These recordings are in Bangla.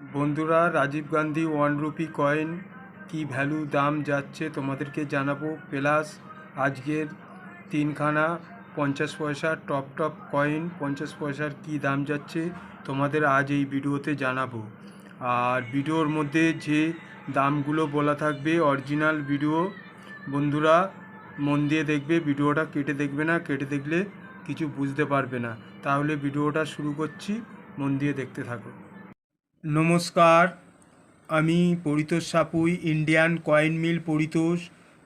বন্ধুরা, Rajiv Gandhi one rupee coin কি ভ্যালু দাম যাচ্ছে তোমাদেরকে জানাব। প্লাস আজকের তিনখানা পঞ্চাশ পয়সা টপ টপ কয়েন, পঞ্চাশ পয়সার কি দাম যাচ্ছে তোমাদের আজ এই ভিডিওতে জানাব। আর ভিডিওর মধ্যে যে দামগুলো বলা থাকবে, অরিজিনাল ভিডিও, বন্ধুরা মন দিয়ে দেখবে, ভিডিওটা কেটে দেখবে না, কেটে দেখলে কিছু বুঝতে পারবে না। তাহলে ভিডিওটা শুরু করছি, মন দিয়ে দেখতে থাকো। নমস্কার, আমি Paritosh Sapui Indian coin mill Paritosh.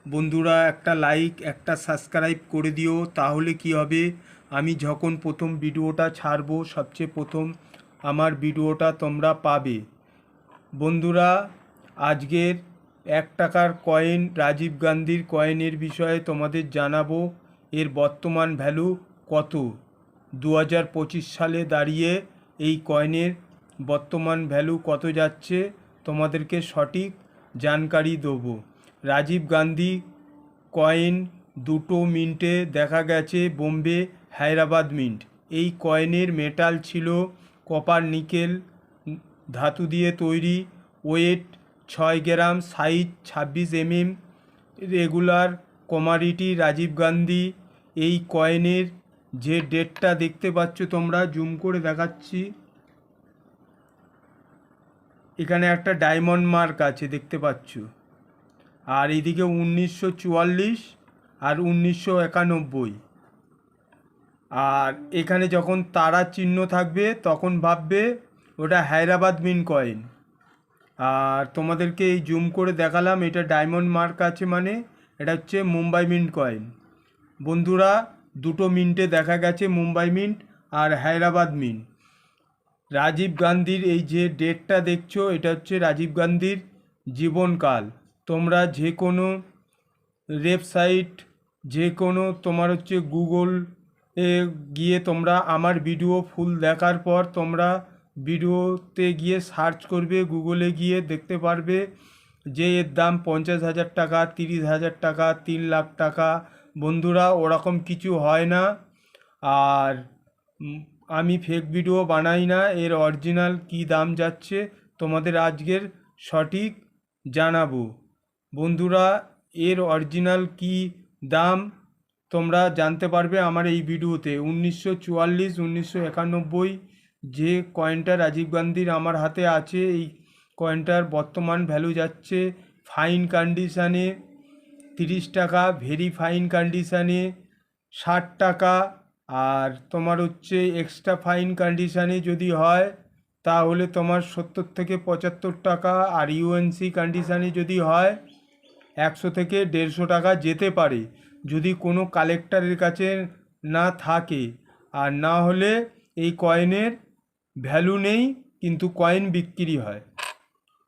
বন্ধুরা, একটা লাইক একটা সাবস্ক্রাইব করে দিও, তাহলে কি হবে? আমি যখন প্রথম ভিডিওটা ছাড়বো, সবচেয়ে প্রথম আমার ভিডিওটা তোমরা পাবে। বন্ধুরা, আজকের এক টাকার কয়েন রাজীব গান্ধীর কয়েনের বিষয়ে তোমাদের জানাব। এর বর্তমান ভ্যালু কত? দু হাজার পঁচিশ সালে দাঁড়িয়ে এই কয়েনের বর্তমান ভ্যালু কত যাচ্ছে তোমাদেরকে সঠিক জানকারি দেবো। রাজীব গান্ধী কয়েন দুটো মিন্টে দেখা গেছে বোম্বে, হায়দ্রাবাদ মিন্ট। এই কয়েনের মেটাল ছিল কপার নিকেল ধাতু দিয়ে তৈরি ওয়েট ছয় গ্রাম সাইজ ছাব্বিশ MM regular commodity Rajiv Gandhi. এই কয়েনের যে ডেটটা দেখতে পাচ্ছ তোমরা জুম করে দেখাচ্ছি। এখানে একটা ডায়মন্ড মার্ক আছে, দেখতে পাচ্ছ। আর এদিকে উনিশশো চুয়াল্লিশ আর উনিশশো একানব্বই। আর এখানে যখন তারা চিহ্ন থাকবে, তখন ভাববে ওটা হায়দ্রাবাদ মিন কয়েন। আর তোমাদেরকে এই জুম করে দেখালাম, এটা ডায়মন্ড মার্ক আছে মানে এটা হচ্ছে মুম্বাই মিন্ট কয়েন। বন্ধুরা, দুটো মিন্টে দেখা গেছে মুম্বাই মিন্ট আর হায়দ্রাবাদ মিন্ট রাজীব গান্ধীর এই যে ডেটটা দেখছ, এটা হচ্ছে রাজীব গান্ধীর জীবনকাল। তোমরা যে কোনো ওয়েবসাইট, যে কোনো তোমার হচ্ছে গুগল এ গিয়ে তোমরা আমার ভিডিও ফুল দেখার পর তোমরা ভিডিওতে গিয়ে সার্চ করবে, গুগলে গিয়ে দেখতে পারবে যে এর দাম পঞ্চাশ হাজার টাকা, তিরিশ হাজার টাকা, তিন লাখ টাকা। বন্ধুরা, ওরকম কিছু হয় না। আর আমি ফেক ভিডিও বানাই না, এর অরিজিনাল কি দাম যাচ্ছে, তোমাদের আজকের সঠিক জানাব। বন্ধুরা, এর অরিজিনাল কি দাম তোমরা জানতে পারবে আমার এই ভিডিওতে। উনিশশো চুয়াল্লিশ, উনিশশো একানব্বই, যে কয়েনটা রাজীব গান্ধীর আমার হাতে আছে, এই কয়েনটার বর্তমান ভ্যালু যাচ্ছে ফাইন কন্ডিশানে তিরিশ টাকা ভেরি ফাইন কন্ডিশানে ষাট টাকা। আর তোমার হচ্ছে এক্সট্রা ফাইন কন্ডিশানে যদি হয়, তাহলে তোমার সত্তর থেকে পঁচাত্তর টাকা আর ইউএনসি কন্ডিশানে যদি হয়, একশো থেকে দেড়শো টাকা যেতে পারে, যদি কোনো কালেক্টরের কাছে না থাকে। আর না হলে এই কয়েনের ভ্যালু নেই, কিন্তু কয়েন বিক্রি হয়।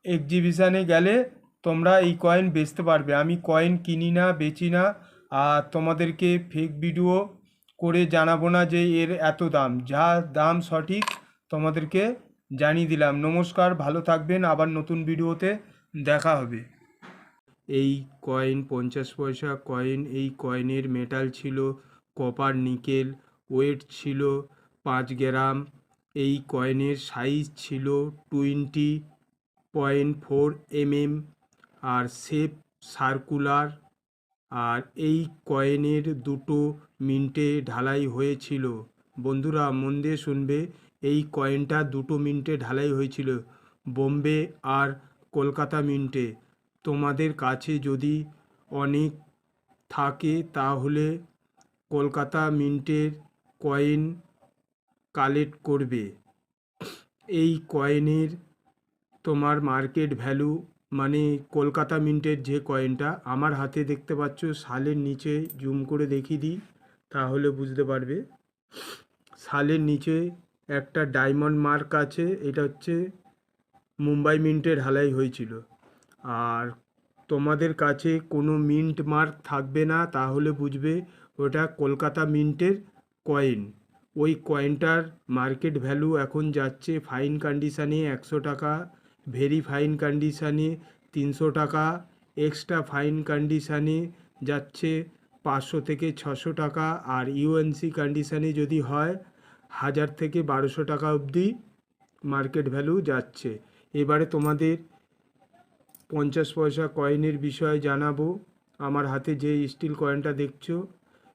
এক্সিবিশানে গেলে তোমরা এই কয়েন বেচতে পারবে। আমি কয়েন কিনি না, বেচি না, আর তোমাদেরকে ফেক ভিডিও করে জানাব না যে এর এত দাম। যা দাম সঠিক তোমাদেরকে জানিয়ে দিলাম। নমস্কার, ভালো থাকবেন। আবার নতুন ভিডিওতে দেখা হবে। এই কয়েন, পঞ্চাশ পয়সা কয়েন, এই কয়েনের মেটাল ছিল, কপার, নিকেল, ওয়েট ছিল পাঁচ গ্রাম, এই কয়েনের সাইজ ছিল টোয়েন্টি পয়েন্ট ফোর এমএম, আর শেপ সার্কুলার, আর এই কয়েনের দুটো মিন্টে ঢালাই হয়েছিল। বন্ধুরা, মন দিয়ে শুনবে, এই কয়েনটা দুটো মিন্টে ঢালাই হয়েছিল, বোম্বে আর কলকাতা মিন্টে। তোমাদের কাছে যদি অনেক থাকে, তাহলে কলকাতা মিন্টের কয়েন কালেক্ট করবে। এই কয়েনের তোমার মার্কেট ভ্যালু মানে কলকাতা মিন্টের যে কয়েনটা, আমার হাতে দেখতে পাচ্ছ, সালের নিচে জুম করে দেখিয়ে দিই। তাহলে বুঝতে পারবে। সালের নিচে একটা ডায়মন্ড মার্ক আছে, এটা হচ্ছে মুম্বাই মিন্টে ঢালাই হয়েছিল। আর তোমাদের কাছে কোনো মিন্ট মার্ক থাকবে না, তাহলে বুঝবে ওটা কলকাতা মিন্টের কয়েন ওই কয়েনটার মার্কেট ভ্যালু এখন যাচ্ছে ফাইন কন্ডিশানে একশো টাকা ভেরি ফাইন কন্ডিশানে তিনশো টাকা এক্সট্রা ফাইন কন্ডিশানে যাচ্ছে পাঁচশো থেকে ছশো টাকা আর ইউএনসি কন্ডিশানে যদি হয়, হাজার থেকে বারোশো টাকা অবধি মার্কেট ভ্যালু যাচ্ছে। এবারে তোমাদের পঞ্চাশ পয়সা কয়েনের বিষয়ে জানাব। আমার হাতে যে স্টিল কয়েনটা দেখছ,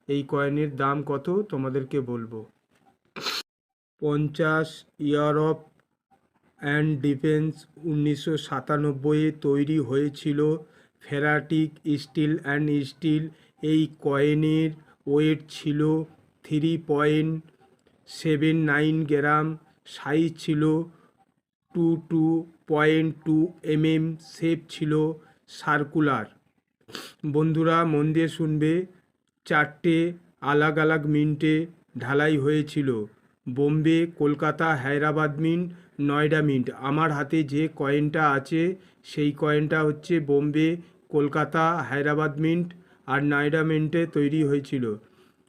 এই কয়েনের দাম কত তোমাদেরকে বলব। পঞ্চাশ ইয়ার অফ অ্যান্ড ডিফেন্স উনিশশো সাতানব্বইয়ে তৈরি হয়েছিল ফেরাটিক স্টিল অ্যান্ড স্টিল এই কয়েনের ওয়েট ছিল three point seven nine gram, size ছিল two two point two MM, shape ছিল সার্কুলার। বন্ধুরা, মন দিয়ে শুনবে, চারটে আলাগ আলাগ মিন্টে ঢালাই হয়েছিল। বোম্বে, কলকাতা, হায়দ্রাবাদ মিন্ট নয়ডা মিন্ট আমার হাতে যে কয়েনটা আছে, সেই কয়েনটা হচ্ছে বোম্বে, কলকাতা, হায়দ্রাবাদ মিন্ট আর নয়ডা মিন্টে তৈরি হয়েছিল।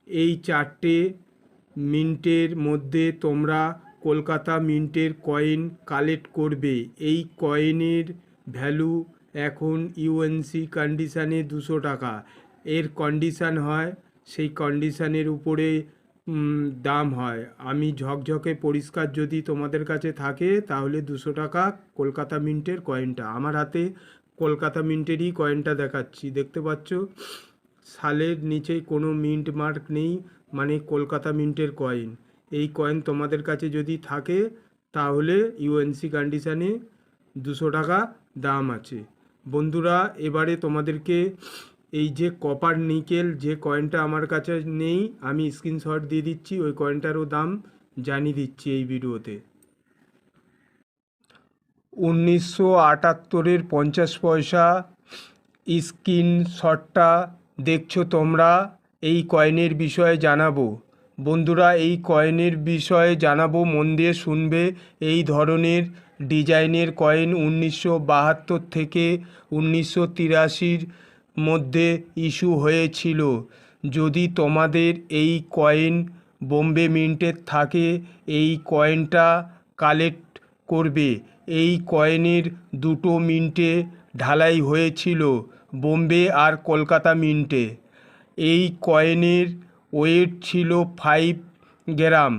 এই চারটে মিন্টের মধ্যে তোমরা কলকাতা মিন্টের কয়েন কালেক্ট করবে। এই কয়েনের ভ্যালু এখন ইউএনসি কন্ডিশানে দুশো টাকা। এর কন্ডিশান হয়, সেই কন্ডিশানের উপরে দাম হয়। আমি ঝকঝকে পরিষ্কার যদি তোমাদের কাছে থাকে, তাহলে দুশো টাকা কলকাতা মিন্টের কয়েনটা। আমার হাতে কলকাতা মিন্টেরই কয়েনটা দেখাচ্ছি। দেখতে পাচ্ছ? সালের নিচে কোনো মিন্ট মার্ক নেই মানে কলকাতা মিন্টের কয়েন। এই কয়েন তোমাদের কাছে যদি থাকে, তাহলে ইউএনসি কন্ডিশানে দুশো টাকা দাম আছে। বন্ধুরা, এবারে তোমাদেরকে এই যে কপার নিকেল যে কয়েনটা আমার কাছে নেই, আমি স্ক্রিনশট দিয়ে দিচ্ছি, ওই কয়েনটারও দাম জানিয়ে দিচ্ছি এই ভিডিওতে। উনিশশো আটাত্তরের পঞ্চাশ পয়সা স্ক্রিনশটটা দেখছ তোমরা? এই কয়েনের বিষয়ে জানাব। বন্ধুরা, এই কয়েনের বিষয়ে জানাব, মন দিয়ে শুনবে। এই ধরনের ডিজাইনের কয়েন উনিশশো বাহাত্তর থেকে উনিশশো তিরাশির মধ্যে ইস্যু হয়েছিল। যদি তোমাদের এই কয়েন বোম্বে মিন্টের থাকে, এই কয়েনটা কালেক্ট করবে। এই কয়েনের দুটো মিন্টে ঢালাই হয়েছিল, বোম্বে আর কলকাতা মিন্টে। এই কয়েনের ওয়েট ছিল ফাইভ গ্রাম।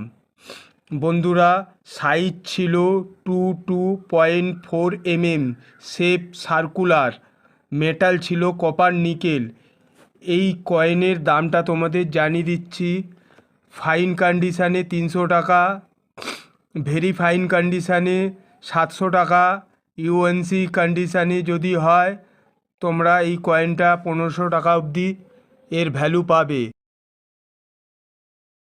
বন্ধুরা, সাইজ ছিল two two point four MM, shape circular, metal ছিল কপার নিকেল। এই কয়েনের দামটা তোমাদের জানিয়ে দিচ্ছি, ফাইন কন্ডিশানে তিনশো টাকা, ভেরি ফাইন কন্ডিশানে সাতশো টাকা ইউএনসি কন্ডিশানে যদি হয়, তোমরা এই কয়েনটা পনেরোশো টাকা অবধি এর ভ্যালু পাবে।